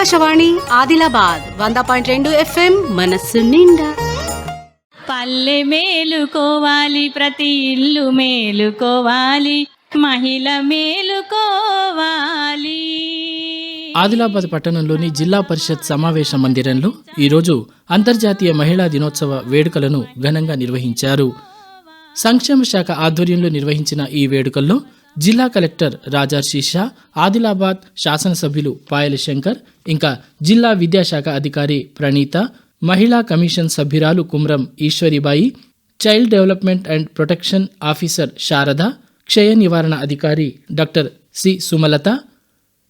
ఆకాశవాణి ఆదిలాబాద్ వంద పాయింట్ రెండు ఎఫ్ఎం మనస్సు నిండా. పల్లె మేలుకోవాలి ప్రతి ఇల్లు మేలుకోవాలి మహిళ మేలుకోవాలి. ఆదిలాబాద్ పట్టణంలోని జిల్లా పరిషత్ సమావేశ మందిరంలో ఈరోజు అంతర్జాతీయ మహిళా దినోత్సవ వేడుకలను ఘనంగా నిర్వహించారు. సంక్షేమ శాఖ ఆధ్వర్యంలో నిర్వహించిన ఈ వేడుకల్లో జిల్లా కలెక్టర్ రాజర్షి షా ఆదిలాబాద్ శాసనసభ్యులు పాయల శంకర్ ఇంకా జిల్లా విద్యాశాఖ అధికారి ప్రణీత మహిళా కమిషన్ సభ్యురాలు Kumram Eshwaribai child development and protection officer Sharada క్షయ నివారణ అధికారి డాక్టర్ సి సుమలత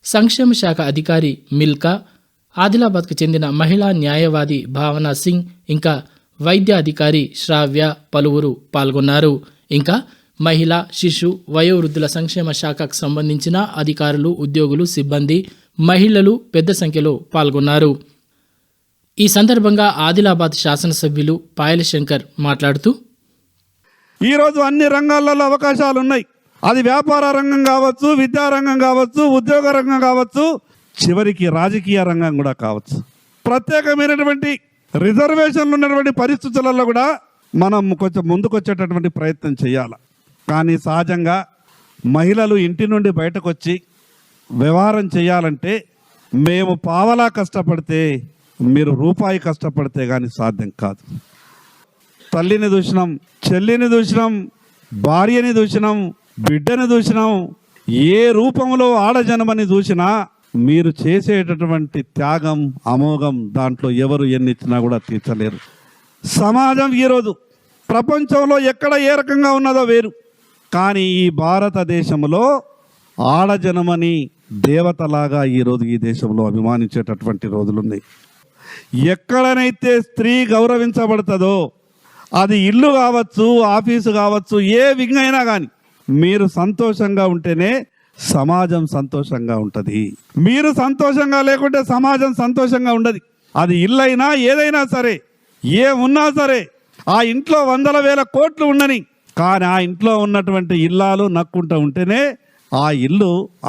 సంక్షేమ శాఖ అధికారి మిల్కా ఆదిలాబాద్కు చెందిన మహిళా న్యాయవాది భావనా సింగ్ ఇంకా వైద్య అధికారి శ్రావ్య పలువురు పాల్గొన్నారు. ఇంకా మహిళ శిశు వయోవృద్ధుల సంక్షేమ శాఖకు సంబంధించిన అధికారులు ఉద్యోగులు సిబ్బంది మహిళలు పెద్ద సంఖ్యలో పాల్గొన్నారు. ఈ సందర్భంగా ఆదిలాబాద్ శాసనసభ్యులు పాయల శంకర్ మాట్లాడుతూ ఈరోజు అన్ని రంగాలలో అవకాశాలు ఉన్నాయి అది వ్యాపార రంగం కావచ్చు విద్యా రంగం కావచ్చు ఉద్యోగ రంగం కావచ్చు చివరికి రాజకీయ రంగం కూడా కావచ్చు. ప్రత్యేకమైనటువంటి రిజర్వేషన్లు ఉన్నటువంటి పరిస్థితులలో కూడా మనం కొంచెం ముందుకొచ్చేటటువంటి ప్రయత్నం చేయాలి. కానీ సహజంగా మహిళలు ఇంటి నుండి బయటకు వచ్చి వ్యవహారం చేయాలంటే మేము పావలా కష్టపడితే మీరు రూపాయి కష్టపడితే కానీ సాధ్యం కాదు. తల్లిని దూషణం చెల్లిని దూషణం భార్యని దూషణం బిడ్డని దూషణం ఏ రూపంలో ఆడజనమని చూసినా మీరు చేసేటటువంటి త్యాగం అమోఘం దాంట్లో ఎవరు ఎన్నిచ్చినా కూడా తీర్చలేరు. సమాజం ఈరోజు ప్రపంచంలో ఎక్కడ ఏ రకంగా ఉన్నదో వేరు. కానీ ఈ భారతదేశంలో ఆడజనమని దేవతలాగా ఈరోజు ఈ దేశంలో అభిమానించేటటువంటి రోజులున్నాయి. ఎక్కడనైతే స్త్రీ గౌరవించబడుతుందో అది ఇల్లు కావచ్చు ఆఫీసు కావచ్చు ఏ వింగైనా కానీ మీరు సంతోషంగా ఉంటేనే సమాజం సంతోషంగా ఉంటుంది. మీరు సంతోషంగా లేకుంటే సమాజం సంతోషంగా ఉండదు. అది ఇల్లైనా ఏదైనా సరే ఏమున్నా సరే ఆ ఇంట్లో వందల వేల కోట్లు ఉండని కానీ ఆ ఇంట్లో ఉన్నటువంటి ఇల్లాలు నక్కుంటూ ఉంటేనే ఆ ఇల్లు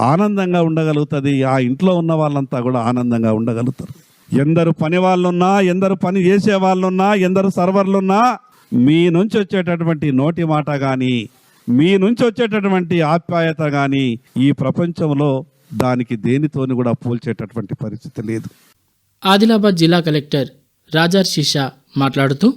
ఆనందంగా ఉండగలుగుతుంది. ఆ ఇంట్లో ఉన్న వాళ్ళంతా కూడా ఆనందంగా ఉండగలుగుతారు. ఎందరు పని వాళ్ళున్నా ఎందరు పని చేసే వాళ్ళున్నా ఎందరు సర్వర్లున్నా మీ నుంచి వచ్చేటటువంటి నోటి మాట కానీ మీ నుంచి వచ్చేటటువంటి ఆప్యాయత కానీ ఈ ప్రపంచంలో దానికి దేనితోని కూడా పోల్చేటటువంటి పరిస్థితి లేదు. ఆదిలాబాద్ జిల్లా కలెక్టర్ రాజా షిషా మాట్లాడుతూ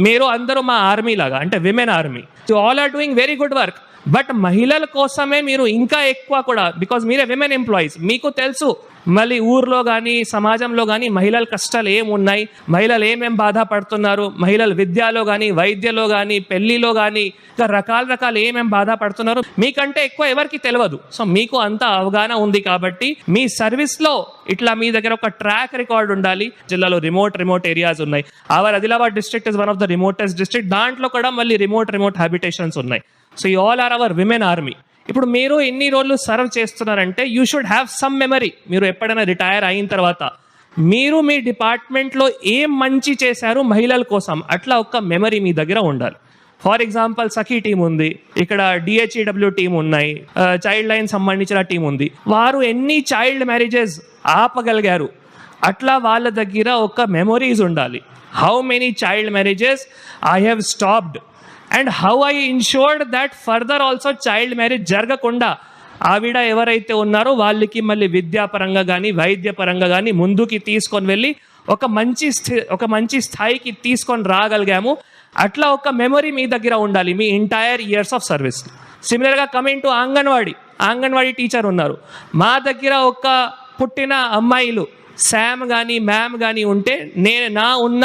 మీరు అందరూ మా ఆర్మీ లాగా అంటే women army all are doing very good work but మహిళల కోసమే మీరు ఇంకా ఎక్కువ కూడా బికాజ్ మీరే విమెన్ ఎంప్లాయీస్ మీకు తెలుసు మళ్ళీ ఊర్లో కానీ సమాజంలో కానీ మహిళల కష్టాలు ఏమున్నాయి? మహిళలు ఏమేం బాధపడుతున్నారు? మహిళలు విద్యలో కానీ వైద్యలో కానీ పెళ్ళిలో కానీ ఇంకా రకాల రకాలు ఏమేం బాధపడుతున్నారు? మీకంటే ఎక్కువ ఎవరికి తెలియదు సో మీకు అంత అవగాహన ఉంది కాబట్టి మీ సర్వీస్లో ఇట్లా మీ దగ్గర ఒక ట్రాక్ రికార్డ్ ఉండాలి. జిల్లాలో రిమోట్ రిమోట్ ఏరియాస్ ఉన్నాయి. Our Adilabad district is one of the remotest district. దాంట్లో కూడా మళ్ళీ రిమోట్ రిమోట్ హ్యాబిటేషన్స్ ఉన్నాయి. సో ఈ all are our women army. ఇప్పుడు మీరు ఎన్ని రోజులు సర్వ్ చేస్తున్నారంటే you should have some memory మీరు ఎప్పుడైనా రిటైర్ అయిన తర్వాత. మీరు మీ డిపార్ట్మెంట్లో ఏం మంచి చేశారు మహిళల కోసం? అట్లా ఒక మెమరీ మీ దగ్గర ఉండాలి. ఫర్ ఎగ్జాంపుల్ సఖీ టీం ఉంది. ఇక్కడ డిహెచ్ఈడబ్ల్యూ టీం ఉన్నాయి. చైల్డ్ లైన్ సంబంధించిన టీం ఉంది. వారు ఎన్ని చైల్డ్ మ్యారేజెస్ ఆపగలిగారు? అట్లా వాళ్ళ దగ్గర ఒక మెమొరీస్ ఉండాలి. How many child marriages I have stopped and how I insured that further also child marriage జరగకుండా ఆవిడ ఎవరైతే ఉన్నారో వాళ్ళకి మళ్ళీ విద్యాపరంగా కానీ వైద్యపరంగా కానీ ముందుకి తీసుకొని వెళ్ళి ఒక మంచి స్థి ఒక మంచి స్థాయికి తీసుకొని రాగలిగాము. అట్లా ఒక మెమరీ మీ దగ్గర ఉండాలి మీ ఎంటైర్ ఇయర్స్ ఆఫ్ సర్వీస్ సిమిలర్గా coming to anganwadi anganwadi teacher ఉన్నారు. మా దగ్గర ఒక పుట్టిన అమ్మాయిలు శామ్ కానీ మ్యామ్ కానీ ఉంటే నేను నా ఉన్న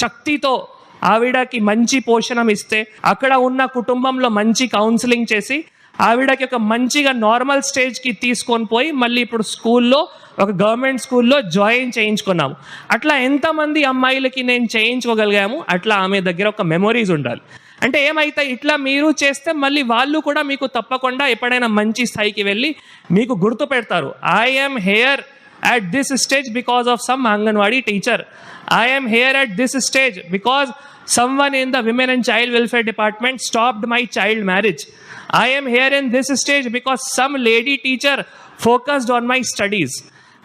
శక్తితో ఆవిడకి మంచి పోషణం ఇస్తే అక్కడ ఉన్న కుటుంబంలో మంచి కౌన్సిలింగ్ చేసి ఆవిడకి ఒక మంచిగా నార్మల్ స్టేజ్కి తీసుకొని పోయి మళ్ళీ ఇప్పుడు స్కూల్లో ఒక గవర్నమెంట్ స్కూల్లో జాయిన్ చేయించుకున్నాము. అట్లా ఎంతమంది అమ్మాయిలకి నేను చేయించుకోగలిగాము అట్లా ఆమె దగ్గర ఒక మెమొరీస్ ఉండాలి. అంటే ఏమైతే ఇట్లా మీరు చేస్తే మళ్ళీ వాళ్ళు కూడా మీకు తప్పకుండా ఎప్పుడైనా మంచి స్థాయికి వెళ్ళి మీకు గుర్తు పెడతారు. I'm here at this stage because of some Anganwadi teacher. I am here at this stage because someone in the Women and Child Welfare Department stopped my child marriage. I am here in this stage because some lady teacher focused on my studies.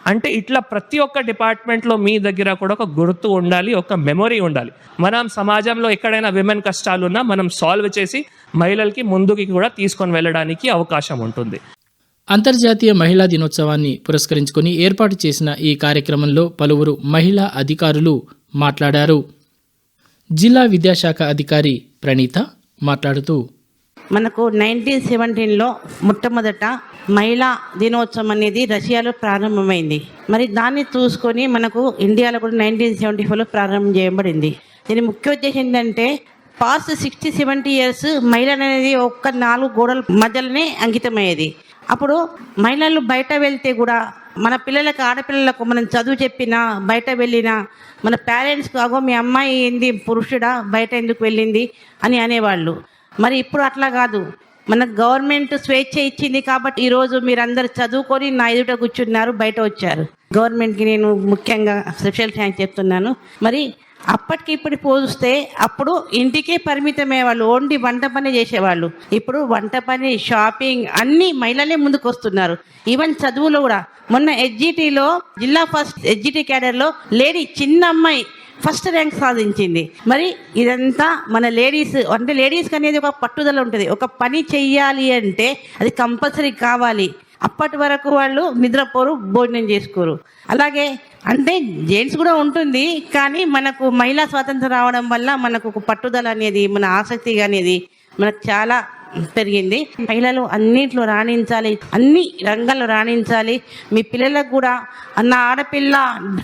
అంటే ఇట్లా ప్రతి ఒక్క డిపార్ట్మెంట్లో మీ దగ్గర కూడా ఒక గుర్తు ఉండాలి ఒక మెమొరీ ఉండాలి మనం సమాజంలో ఎక్కడైనా విమెన్ కష్టాలు ఉన్నా మనం సాల్వ్ చేసి మహిళలకి ముందుకి కూడా తీసుకొని వెళ్ళడానికి అవకాశం ఉంటుంది అంతర్జాతీయ మహిళా దినోత్సవాన్ని పురస్కరించుకొని ఏర్పాటు చేసిన ఈ కార్యక్రమంలో పలువురు మహిళా అధికారులు మాట్లాడారు. జిల్లా విద్యాశాఖ అధికారి ప్రణీత మాట్లాడుతూ మనకు నైన్టీన్ సెవెంటీన్లో మొట్టమొదట మహిళా దినోత్సవం అనేది రష్యాలో ప్రారంభమైంది. మరి దాన్ని చూసుకొని మనకు ఇండియాలో కూడా నైన్టీన్ సెవెంటీ ఫోర్లో ప్రారంభం చేయబడింది. దీని ముఖ్య ఉద్దేశం ఏంటంటే పాస్ట్ సిక్స్టీ సెవెంటీ ఇయర్స్ మహిళలు అనేది ఒక్క నాలుగు గోడల మధ్యలోనే అంకితమయ్యేది. అప్పుడు మహిళలు బయట వెళ్తే కూడా మన పిల్లలకు ఆడపిల్లలకు మనం చదువు చెప్పినా బయట వెళ్ళినా మన పేరెంట్స్కి అగో మీ అమ్మాయి ఏంది పురుషుడా బయట ఎందుకు వెళ్ళింది? అని అనేవాళ్ళు. మరి ఇప్పుడు అట్లా కాదు. మన గవర్నమెంట్ స్వేచ్ఛ ఇచ్చింది కాబట్టి ఈరోజు మీరందరు చదువుకొని నా ఎదుట కూర్చున్నారు బయట వచ్చారు. గవర్నమెంట్కి నేను ముఖ్యంగా స్పెషల్ థ్యాంక్స్ చెప్తున్నాను. మరి అప్పటికి ఇప్పుడు పోలిస్తే అప్పుడు ఇంటికే పరిమితమే వాళ్ళు ఓన్లీ వంట పని చేసేవాళ్ళు. ఇప్పుడు వంట పని షాపింగ్ అన్ని మహిళలే ముందుకు వస్తున్నారు ఈవెన్ చదువులో కూడా. మొన్న హెచ్జిటీలో జిల్లా ఫస్ట్ హెచ్జిటీ క్యాడర్లో లేడీ చిన్న అమ్మాయి ఫస్ట్ ర్యాంక్ సాధించింది. మరి ఇదంతా మన లేడీస్ అంటే లేడీస్కి అనేది ఒక పట్టుదల ఉంటుంది. ఒక పని చెయ్యాలి అంటే అది కంపల్సరీ కావాలి. అప్పటి వరకు వాళ్ళు నిద్రపోరు భోజనం చేసుకోరు. అలాగే అంటే జెంట్స్ కూడా ఉంటుంది కానీ మనకు మహిళా స్వాతంత్రం రావడం వల్ల మనకు ఒక పట్టుదల అనేది మన ఆసక్తి అనేది మనకు చాలా పెరిగింది. మహిళలు అన్నింటిలో రాణించాలి. అన్ని రంగాల్లో రాణించాలి. మీ పిల్లలకు కూడా అన్న ఆడపిల్ల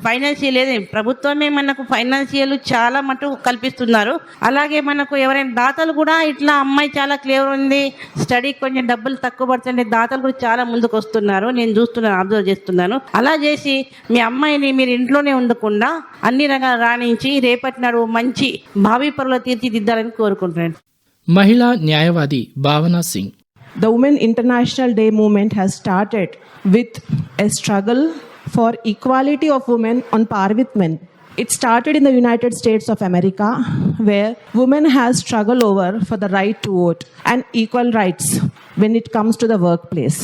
ఫైనాన్షియల్ ఏది ప్రభుత్వమే మనకు ఫైనాన్షియల్ చాలా మటుకు కల్పిస్తున్నారు. అలాగే మనకు ఎవరైనా దాతలు కూడా ఇట్లా అమ్మాయి చాలా క్లియర్ ఉంది స్టడీ కొంచెం డబ్బులు తక్కువ పడుతుంటే దాతలు కూడా చాలా ముందుకు వస్తున్నారు. నేను చూస్తున్నాను అబ్జర్వ్ చేస్తున్నాను. అలా చేసి మీ అమ్మాయిని మీరు ఇంట్లోనే ఉండకుండా అన్ని రంగాలు రాణించి రేపటి నాడు మంచి భావి పరులు తీర్చిదిద్దాలని కోరుకుంటున్నాను. ಮಹಿಳಾ ನ್ಯಾಯವಾದಿ Bhavana Singh the women international day movement has started with a struggle for equality of women on par with men It started in the United States of America, where women has struggled over for the right to vote and equal rights when it comes to the workplace.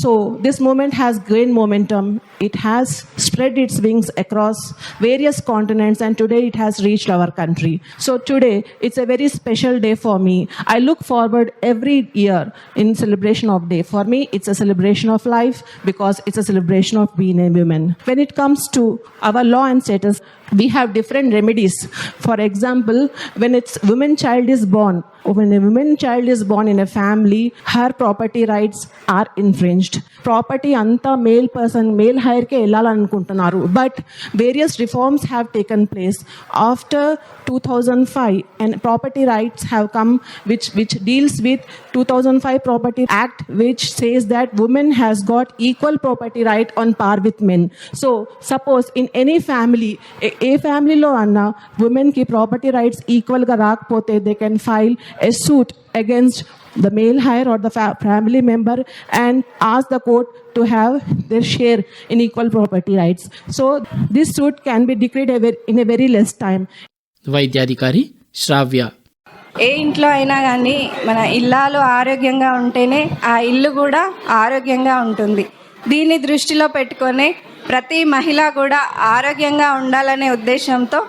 So this movement has gained momentum. It has spread its wings across various continents, and today it has reached our country. So today it's a very special day for me. I look forward every year in celebration of day. For me, it's a celebration of life because it's a celebration of being a woman. When it comes to our law and status, we have different remedies. For example, when it's woman child is born, when a woman child is born in a family, her property rights are infringed. Property అంతా male person male hire ke వెళ్ళాలనుకుంటున్నారు but various reforms have taken place after two thousand five and property rights have come which which deals with two thousand five property act which says that women has got equal property right on par with men so suppose in any family ఏ ఫ్యామిలీలో అన్నా ఉమెన్కి property rights ఈక్వల్గా రాకపోతే they can file a suit against the male hire or the fa- family member and ask the court to have their share in equal property rights. So this suit can be decreed in a very less time. వైద్యాధికారి శ్రావ్య ఏ ఇంట్లో అయినా కానీ మన ఇల్లాలు ఆరోగ్యంగా ఉంటేనే ఆ ఇల్లు కూడా ఆరోగ్యంగా ఉంటుంది దీన్ని దృష్టిలో పెట్టుకొని ప్రతి మహిళ కూడా ఆరోగ్యంగా ఉండాలనే ఉద్దేశంతో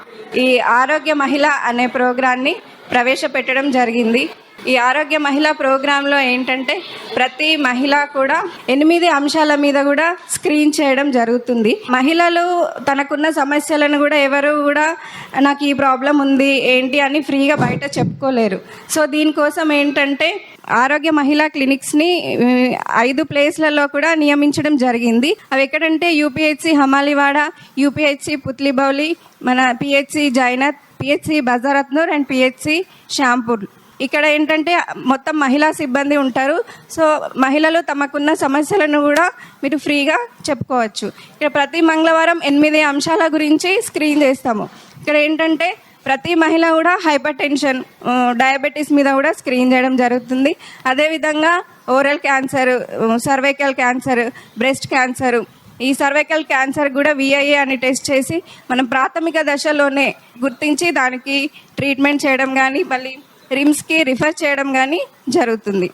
ఈ ఆరోగ్య మహిళ అనే ప్రోగ్రాన్ని ప్రవేశపెట్టడం జరిగింది ఈ ఆరోగ్య మహిళ ప్రోగ్రాంలో ఏంటంటే ప్రతి మహిళ కూడా ఎనిమిది అంశాల మీద కూడా స్క్రీన్ చేయడం జరుగుతుంది. మహిళలు తనకున్న సమస్యలను కూడా ఎవరు కూడా నాకు ఈ ప్రాబ్లం ఉంది ఏంటి అని ఫ్రీగా బయట చెప్పుకోలేరు. సో దీనికోసం ఏంటంటే ఆరోగ్య మహిళా క్లినిక్స్ని ఐదు ప్లేస్లలో కూడా నియమించడం జరిగింది. అవి ఎక్కడంటే యూపీహెచ్సి హమాలివాడ యూపీహెచ్సి పుత్లిబౌలి మన PHC Jainath PHC Bazarhatnoor and PHC Shampur ఇక్కడ ఏంటంటే మొత్తం మహిళా సిబ్బంది ఉంటారు. సో మహిళలు తమకున్న సమస్యలను కూడా మీరు ఫ్రీగా చెప్పుకోవచ్చు. ఇక్కడ ప్రతి మంగళవారం ఎనిమిది అంశాల గురించి స్క్రీన్ చేస్తాము. ఇక్కడ ఏంటంటే ప్రతి మహిళ కూడా హైపర్ టెన్షన్ డయాబెటీస్ మీద కూడా స్క్రీన్ చేయడం జరుగుతుంది. అదేవిధంగా oral cancer cervical cancer breast cancer. ఈ సర్వైకల్ క్యాన్సర్ కూడా విఐఏ అని టెస్ట్ చేసి మనం ప్రాథమిక దశలోనే గుర్తించి దానికి ట్రీట్మెంట్ చేయడం కానీ మళ్ళీ రిమ్స్కి రిఫర్ చేయడం కానీ జరుగుతుంది.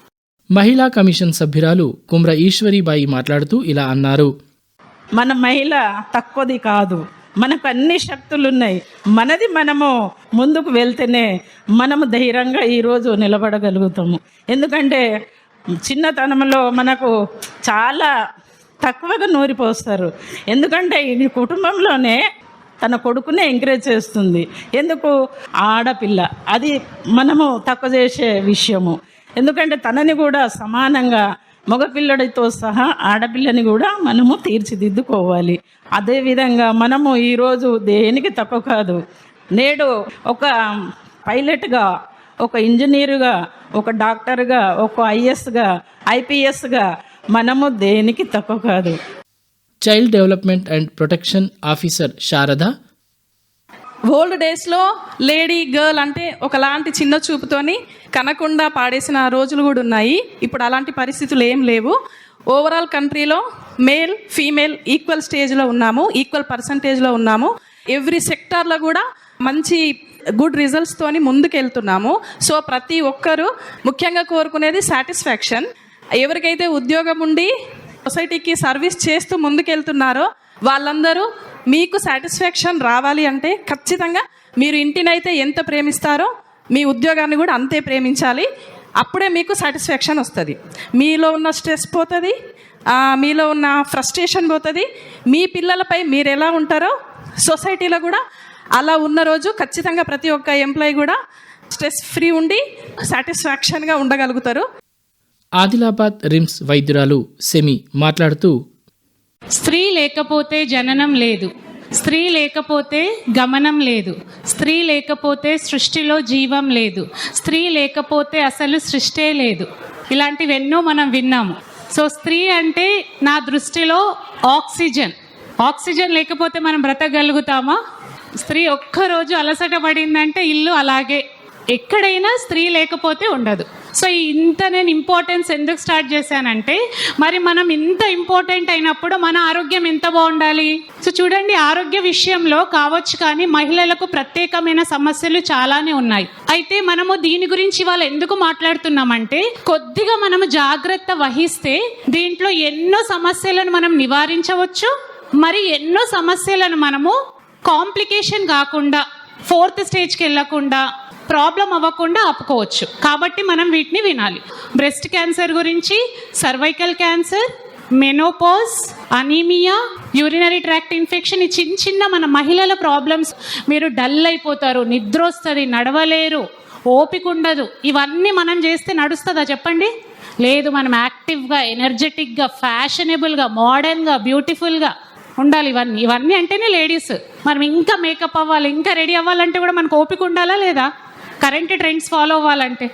మహిళా కమిషన్ సభ్యురాలు కుమ్ర ఈశ్వరీబాయి మాట్లాడుతూ ఇలా అన్నారు. మన మహిళ తక్కువది కాదు. మనకు అన్ని శక్తులు ఉన్నాయి మనది మనము ముందుకు వెళ్తేనే మనము ధైర్యంగా ఈరోజు నిలబడగలుగుతాము. ఎందుకంటే చిన్నతనంలో మనకు చాలా తక్కువగా నూరిపోస్తారు. ఎందుకంటే ఈ కుటుంబంలోనే తన కొడుకునే ఎంకరేజ్ చేస్తుంది. ఎందుకు? ఆడపిల్ల. అది మనము తక్కువ చేసే విషయము. ఎందుకంటే తనని కూడా సమానంగా మగపిల్లడితో సహా ఆడపిల్లని కూడా మనము తీర్చిదిద్దుకోవాలి. అదేవిధంగా మనము ఈరోజు దేనికి తక్కువ కాదు. నేడు ఒక పైలట్గా ఒక ఇంజనీరుగా ఒక డాక్టర్గా ఒక ఐఎస్గా ఐపీఎస్గా మనము దేనికి తక్కువ కాదు. Child development and protection officer Sharada old డేస్లో లేడీ గర్ల్ అంటే ఒకలాంటి చిన్న చూపుతోని కనకుండా పాడేసిన రోజులు కూడా ఉన్నాయి. ఇప్పుడు అలాంటి పరిస్థితులు ఏం లేవు. ఓవరాల్ కంట్రీలో మేల్ ఫీమేల్ ఈక్వల్ స్టేజ్లో ఉన్నాము ఈక్వల్ పర్సంటేజ్లో ఉన్నాము. ఎవ్రీ సెక్టార్లో కూడా మంచి గుడ్ రిజల్ట్స్తోని ముందుకెళ్తున్నాము. సో ప్రతి ఒక్కరూ ముఖ్యంగా కోరుకునేది సాటిస్ఫాక్షన్ ఎవరికైతే ఉద్యోగం ఉండి సొసైటీకి సర్వీస్ చేస్తూ ముందుకెళ్తున్నారో వాళ్ళందరూ మీకు సాటిస్ఫాక్షన్ రావాలి అంటే ఖచ్చితంగా మీరు ఇంటినైతే ఎంత ప్రేమిస్తారో మీ ఉద్యోగాన్ని కూడా అంతే ప్రేమించాలి. అప్పుడే మీకు సాటిస్ఫాక్షన్ వస్తుంది. మీలో ఉన్న స్ట్రెస్ పోతుంది మీలో ఉన్న ఫ్రస్ట్రేషన్ పోతుంది. మీ పిల్లలపై మీరు ఎలా ఉంటారో సొసైటీలో కూడా అలా ఉన్న రోజు ఖచ్చితంగా ప్రతి ఒక్క ఎంప్లాయీ కూడా స్ట్రెస్ ఫ్రీ ఉండి సాటిస్ఫాక్షన్గా ఉండగలుగుతారు. ఆదిలాబాద్ రిమ్స్ వైద్యురాలు సెమి మాట్లాడుతూ స్త్రీ లేకపోతే జననం లేదు. స్త్రీ లేకపోతే గమనం లేదు. స్త్రీ లేకపోతే సృష్టిలో జీవం లేదు. స్త్రీ లేకపోతే అసలు సృష్టే లేదు. ఇలాంటివి ఎన్నో మనం విన్నాము. సో స్త్రీ అంటే నా దృష్టిలో ఆక్సిజన్. ఆక్సిజన్ లేకపోతే మనం బ్రతకగలుగుతామా? స్త్రీ ఒక్కరోజు అలసట పడిందంటే ఇల్లు అలాగే. ఎక్కడైనా స్త్రీ లేకపోతే ఉండదు. సో ఇంత నేను ఇంపార్టెన్స్ ఎందుకు స్టార్ట్ చేశానంటే మరి మనం ఇంత ఇంపార్టెంట్ అయినప్పుడు మన ఆరోగ్యం ఎంత బాగుండాలి? సో చూడండి ఆరోగ్య విషయంలో కావచ్చు కానీ మహిళలకు ప్రత్యేకమైన సమస్యలు చాలానే ఉన్నాయి. అయితే మనము దీని గురించి వాళ్ళు ఎందుకు మాట్లాడుతున్నామంటే కొద్దిగా మనము జాగ్రత్త వహిస్తే దీంట్లో ఎన్నో సమస్యలను మనం నివారించవచ్చు. మరి ఎన్నో సమస్యలను మనము కాంప్లికేషన్ కాకుండా ఫోర్త్ స్టేజ్కి వెళ్ళకుండా ప్రాబ్లం అవ్వకుండా ఆపుకోవచ్చు. కాబట్టి మనం వీటిని వినాలి. బ్రెస్ట్ క్యాన్సర్ గురించి cervical cancer menopause anaemia urinary tract infection ఈ చిన్న చిన్న మన మహిళల ప్రాబ్లమ్స్. మీరు డల్ అయిపోతారు నిద్ర వస్తుంది నడవలేరు ఓపిక ఉండదు. ఇవన్నీ మనం చేస్తే నడుస్తుందా చెప్పండి? లేదు మనం యాక్టివ్గా ఎనర్జెటిక్గా ఫ్యాషనబుల్గా మోడర్న్గా బ్యూటిఫుల్గా ఉండాలి ఇవన్నీ. ఇవన్నీ అంటేనే లేడీస్. మనం ఇంకా మేకప్ అవ్వాలి ఇంకా రెడీ అవ్వాలంటే కూడా మనకు ఓపిక ఉండాలా లేదా? కరెంట్ ట్రెండ్స్ ఫాలో అవ్వాలంటే.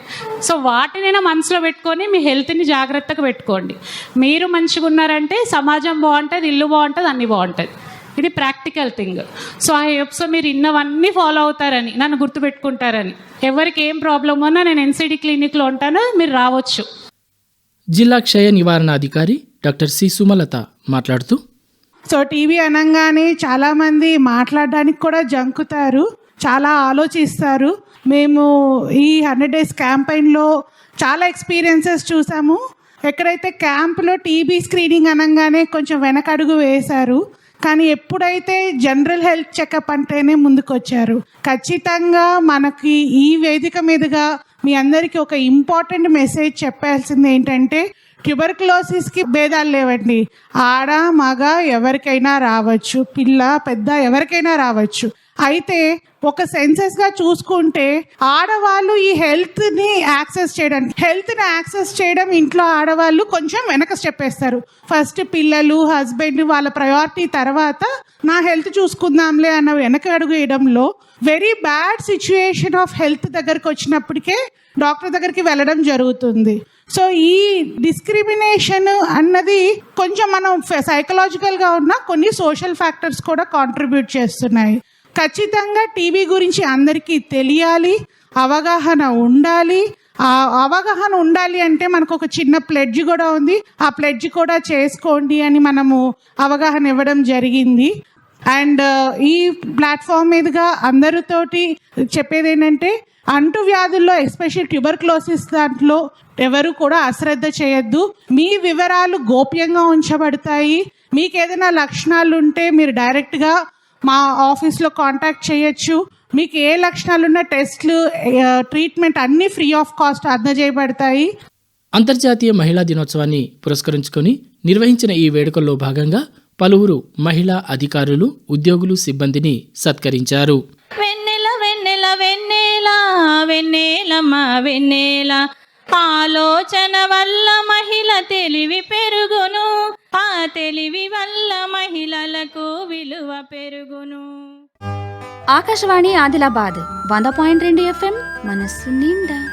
సో వాటినైనా మనసులో పెట్టుకొని మీ హెల్త్ని జాగ్రత్తగా పెట్టుకోండి. మీరు మంచిగా ఉన్నారంటే సమాజం బాగుంటుంది ఇల్లు బాగుంటుంది అన్నీ బాగుంటుంది. ఇది practical thing. So I hope so మీరు ఇన్నవన్నీ ఫాలో అవుతారని నన్ను గుర్తుపెట్టుకుంటారని. ఎవరికి ఏం ప్రాబ్లం ఉన్నా నేను ఎన్సిడి క్లినిక్లో ఉంటాను మీరు రావచ్చు. జిల్లా క్షయ నివారణ అధికారి డాక్టర్ సి సుమలత మాట్లాడుతూ సో టీవీ అనగానే చాలామంది మాట్లాడడానికి కూడా జంకుతారు చాలా ఆలోచిస్తారు. మేము ఈ హండ్రెడ్ డేస్ క్యాంపెయిన్లో చాలా ఎక్స్పీరియన్సెస్ చూసాము. ఎక్కడైతే క్యాంప్లో టీబీ స్క్రీనింగ్ అనగానే కొంచెం వెనకడుగు వేశారు. కానీ ఎప్పుడైతే జనరల్ హెల్త్ చెకప్ అంటేనే ముందుకొచ్చారు. ఖచ్చితంగా మనకి ఈ వేదిక మీదుగా మీ అందరికీ ఒక ఇంపార్టెంట్ మెసేజ్ చెప్పాల్సింది ఏంటంటే ట్యూబర్క్లోసిస్కి భేదాలు లేవండి. ఆడ మగ ఎవరికైనా రావచ్చు. పిల్ల పెద్ద ఎవరికైనా రావచ్చు. అయితే ఒక సెన్సెస్గా చూసుకుంటే ఆడవాళ్ళు ఈ హెల్త్ని యాక్సెస్ చేయడం హెల్త్ని యాక్సెస్ చేయడం ఇంట్లో ఆడవాళ్ళు కొంచెం వెనక స్టెప్ వేస్తారు. ఫస్ట్ పిల్లలు హస్బెండ్ వాళ్ళ ప్రయారిటీ తర్వాత నా హెల్త్ చూసుకుందాంలే అన్న వెనక అడుగు వేయడంలో very bad situation of health దగ్గరకు వచ్చినప్పటికే డాక్టర్ దగ్గరికి వెళ్ళడం జరుగుతుంది. సో ఈ డిస్క్రిమినేషన్ అన్నది కొంచెం మనం సైకలాజికల్గా ఉన్న కొన్ని సోషల్ ఫ్యాక్టర్స్ కూడా కాంట్రిబ్యూట్ చేస్తున్నాయి. ఖచ్చితంగా టీవీ గురించి అందరికీ తెలియాలి అవగాహన ఉండాలి. ఆ అవగాహన ఉండాలి అంటే మనకు ఒక చిన్న ప్లెడ్జ్ కూడా ఉంది. ఆ ప్లెడ్జ్ కూడా చేసుకోండి అని మనము అవగాహన ఇవ్వడం జరిగింది. అండ్ uh, ఈ ప్లాట్ఫామ్ మీదుగా అందరితోటి చెప్పేది ఏంటంటే అంటు వ్యాధుల్లో ఎస్పెషల్ ట్యూబర్క్లోసిస్ దాంట్లో ఎవరు కూడా అశ్రద్ధ చేయొద్దు. మీ వివరాలు గోప్యంగా ఉంచబడతాయి. మీకు ఏదైనా లక్షణాలు ఉంటే మీరు డైరెక్ట్గా మా ఆఫీస్లో కాంటాక్ట్ చేయొచ్చు. మీకు ఏ లక్షణాలు ఉన్న టెస్ట్లు ట్రీట్మెంట్ అన్నీ ఫ్రీ ఆఫ్ కాస్ట్ అందజేయబడతాయి అంతర్జాతీయ మహిళా దినోత్సవాన్ని పురస్కరించుకొని నిర్వహించిన ఈ వేడుకల్లో భాగంగా పలువురు మహిళా అధికారులు ఉద్యోగులు సిబ్బందిని సత్కరించారు. వెన్నెల వెన్నెల వెన్నెల వెన్నెలమ్మ వెన్నెల. ఆలోచన వల్ల మహిళ తెలివి పెరుగును ఆ తెలివి వల్ల మహిళలకు విలువ పెరుగును. ఆకాశవాణి ఆదిలాబాద్ వంద పాయింట్ రెండు ఎఫ్ఎం మనస్సు నిండా.